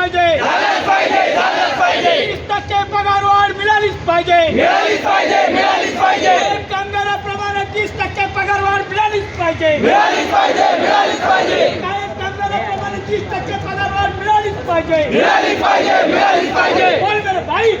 पाहिजे. झालंच पाहिजे झालंच पाहिजे. तीस टक्के पगार वाढ मिळालीच पाहिजे. मिळालीच पाहिजे मिळालीच पाहिजे. कामगाराप्रमाणे तीस टक्के पगार वाढ मिळालीच पाहिजे. मिळालीच पाहिजे मिळालीच पाहिजे. कायम कामगाराप्रमाणे तीस टक्के पगार वाढ मिळालीच पाहिजे. मिळालीच पाहिजे मिळालीच पाहिजे. बोल मेरे भाई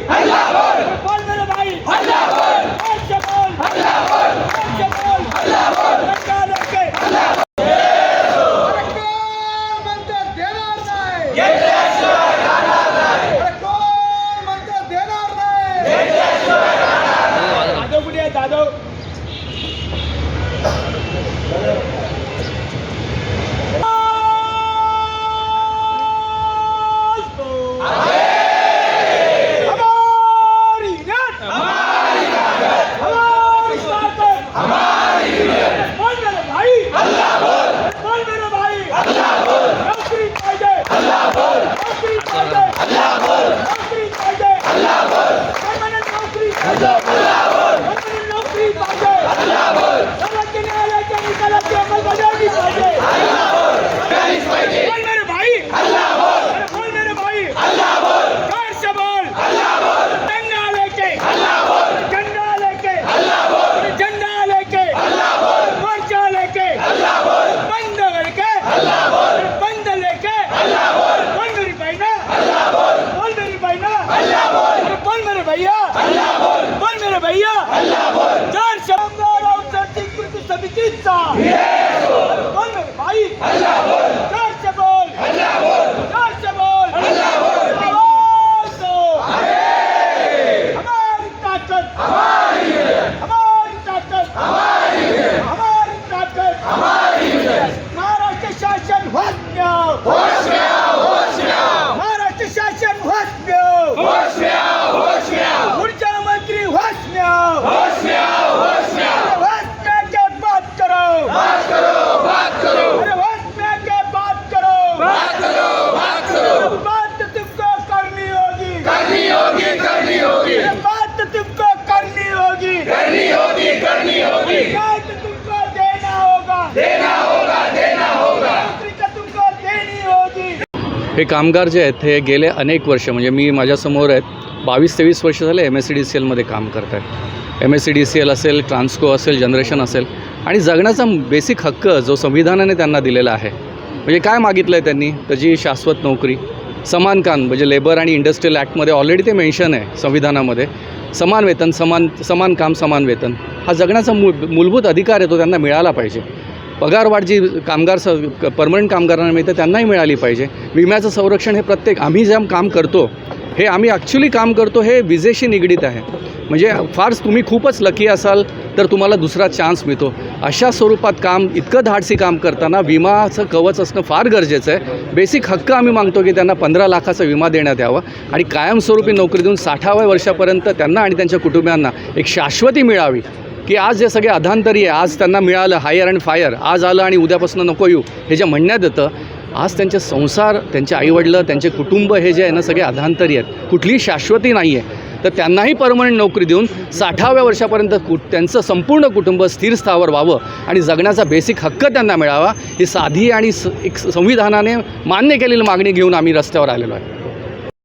हे कामगार जे आहेत हे गेले अनेक वर्ष म्हणजे मी माझ्यासमोर आहेत बावीस तेवीस वर्ष झाले M S C D C एलमध्ये काम करत आहेत M S C D C L असेल ट्रान्सको असेल जनरेशन असेल आणि जगण्याचा बेसिक हक्क जो संविधानाने त्यांना दिलेला आहे म्हणजे काय मागितलं आहे त्यांनी? त्याची शाश्वत नोकरी. समान काम म्हणजे लेबर आणि इंडस्ट्रियल ॲक्टमध्ये ऑलरेडी ते मेन्शन आहे संविधानामध्ये. समान वेतन समान समान काम समान वेतन. हा जगण्याचा मूलभूत अधिकार आहे तो त्यांना मिळाला पाहिजे. पगारवाढ जी कामगार स परमनंट कामगारांना मिळते त्यांनाही मिळाली पाहिजे. विम्याचं संरक्षण हे प्रत्येक आम्ही जे काम करतो हे आम्ही ॲक्च्युली काम करतो हे विजेशी निगडीत आहे. म्हणजे फारच तुम्ही खूपच लकी असाल तर तुम्हाला दुसरा चान्स मिळतो. अशा स्वरूपात काम इतकं धाडसी काम करताना विमाचं कवच असणं फार गरजेचं आहे. बेसिक हक्क आम्ही मागतो की त्यांना पंधरा लाखाचा विमा देण्यात यावा. आणि कायमस्वरूपी नोकरी देऊन साठाव्या वर्षापर्यंत त्यांना आणि त्यांच्या कुटुंबियांना एक शाश्वती मिळावी. की आज जे सगळे अधांतरी आहे आज त्यांना मिळालं हायर अँड फायर आज आलं आणि उद्यापासून नको येऊ हे जे म्हणण्यात येतं आज त्यांचे संसार त्यांचे आईवडलं त्यांचे कुटुंब हे जे आहे ना सगळे अधांतरी आहेत. कुठलीही शाश्वती नाही आहे. तर त्यांनाही परमनंट नोकरी देऊन साठाव्या वर्षापर्यंत कु त्यांचं संपूर्ण कुटुंब स्थिर स्थावर व्हावं आणि जगण्याचा बेसिक हक्क त्यांना मिळावा ही साधी आणि स एक संविधानाने मान्य केलेली मागणी घेऊन आम्ही रस्त्यावर आलेलो आहे.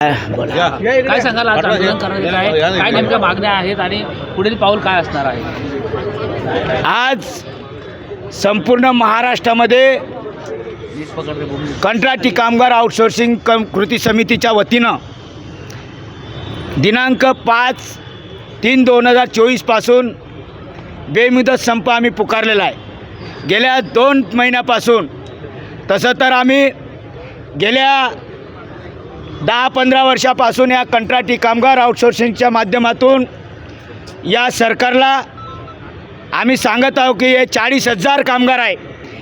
काय सांगाल आज आंदोलन करण्यात काय? काय नेमक्या मागण्या आहेत आणि पुढील पाऊल काय असणार आहे? आज संपूर्ण महाराष्ट्रामध्ये कंत्राटी कामगार आउटसोर्सिंग कम कृती समितीच्या वतीनं दिनांक पाच तीन दोन हजार चोवीसपासून बेमुदत संप आम्ही पुकारलेला आहे. गेल्या दोन महिन्यापासून तसं तर आम्ही गेल्या दहा पंधरा वर्षापासून या कंत्राटी कामगार आउटसोर्सिंगच्या माध्यमातून या सरकारला आम्ही सांगत आहोत की हे चाळीस हजार कामगार आहे.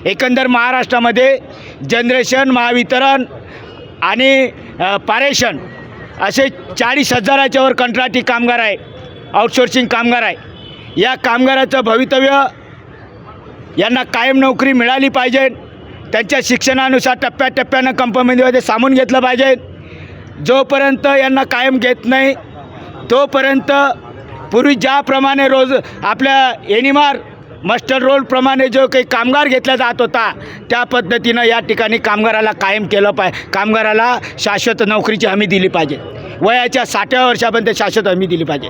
एकंदर महाराष्ट्रामध्ये जनरेशन महावितरण आणि पारेशन पारेषण असे चाळीस हजाराच्यावर कंत्राटी कामगार आहे आउटसोर्सिंग कामगार आहे. या कामगाराचं भवितव्य यांना कायम नोकरी मिळाली पाहिजे. त्यांच्या शिक्षणानुसार टप्प्याटप्प्यानं कंपनीमध्ये सामून घेतलं पाहिजे. जोपर्यंत यांना कायम घेत नाही तोपर्यंत पूर्वी ज्याप्रमाणे रोज आपल्या एनिमार मस्टर रोलप्रमाणे जो काही कामगार घेतला जात होता त्या पद्धतीनं या ठिकाणी कामगाराला कायम केलं पाय कामगाराला शाश्वत नोकरीची हमी दिली पाहिजे. वयाच्या साठव्या वर्षापर्यंत शाश्वत हमी दिली पाहिजे.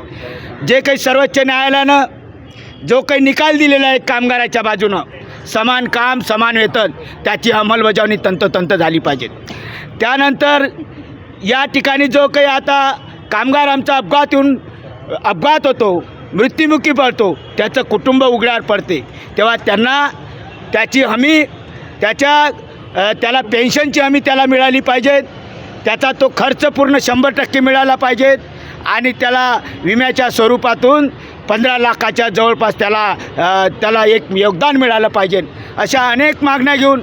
जे काही सर्वोच्च न्यायालयानं जो काही निकाल दिलेला आहे कामगाराच्या बाजूनं समान काम समान वेतन त्याची अंमलबजावणी तंतोतंत झाली पाहिजे. त्यानंतर या ठिकाणी जो काही आता कामगार आमचा अपघात येऊन अपघात होतो मृत्युमुखी पडतो त्याचं कुटुंब उघड्यावर पडते. तेव्हा त्यांना त्याची हमी त्याच्या त्याला पेन्शनची हमी त्याला मिळाली पाहिजे. त्याचा तो खर्च पूर्ण शंभर टक्के मिळाला पाहिजे आणि त्याला विम्याच्या स्वरूपातून पंधरा लाखाच्या जवळपास त्याला त्याला एक योगदान मिळालं पाहिजे. अशा अनेक मागण्या घेऊन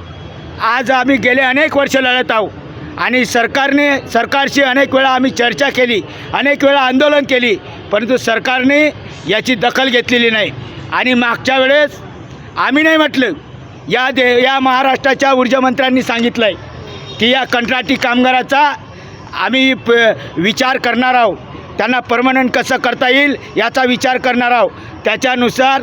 आज आम्ही गेले अनेक वर्ष लढत आहोत. आणि सरकारने सरकारशी अनेक वेळा आम्ही चर्चा केली अनेक वेळा आंदोलन केली परंतु सरकारने याची दखल घेतलेली नाही. आणि मागच्या वेळेस आम्ही नाही म्हटलं या दे या महाराष्ट्राच्या ऊर्जामंत्र्यांनी सांगितलं आहे की या कंत्राटी कामगाराचा आम्ही प विचार करणार आहोत. त्यांना परमनंट कसं करता येईल याचा विचार करणार आहोत. त्याच्यानुसार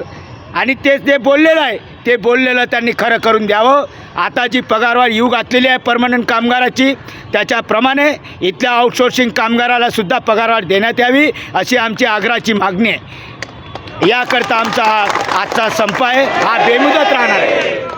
आणि तेच ते बोललेलं आहे ते बोललेलं त्यांनी खरं करून द्यावं. आता जी पगारवाढ येऊ घातलेली आहे परमनंट कामगाराची. त्याच्याप्रमाणे इथल्या आउटसोर्सिंग कामगाराला सुद्धा पगारवाढ देण्यात यावी अशी आमची आग्रहाची मागणी आहे. याकरता आमचा हा आजचा संप आहे. हा बेमुदत राहणार आहे.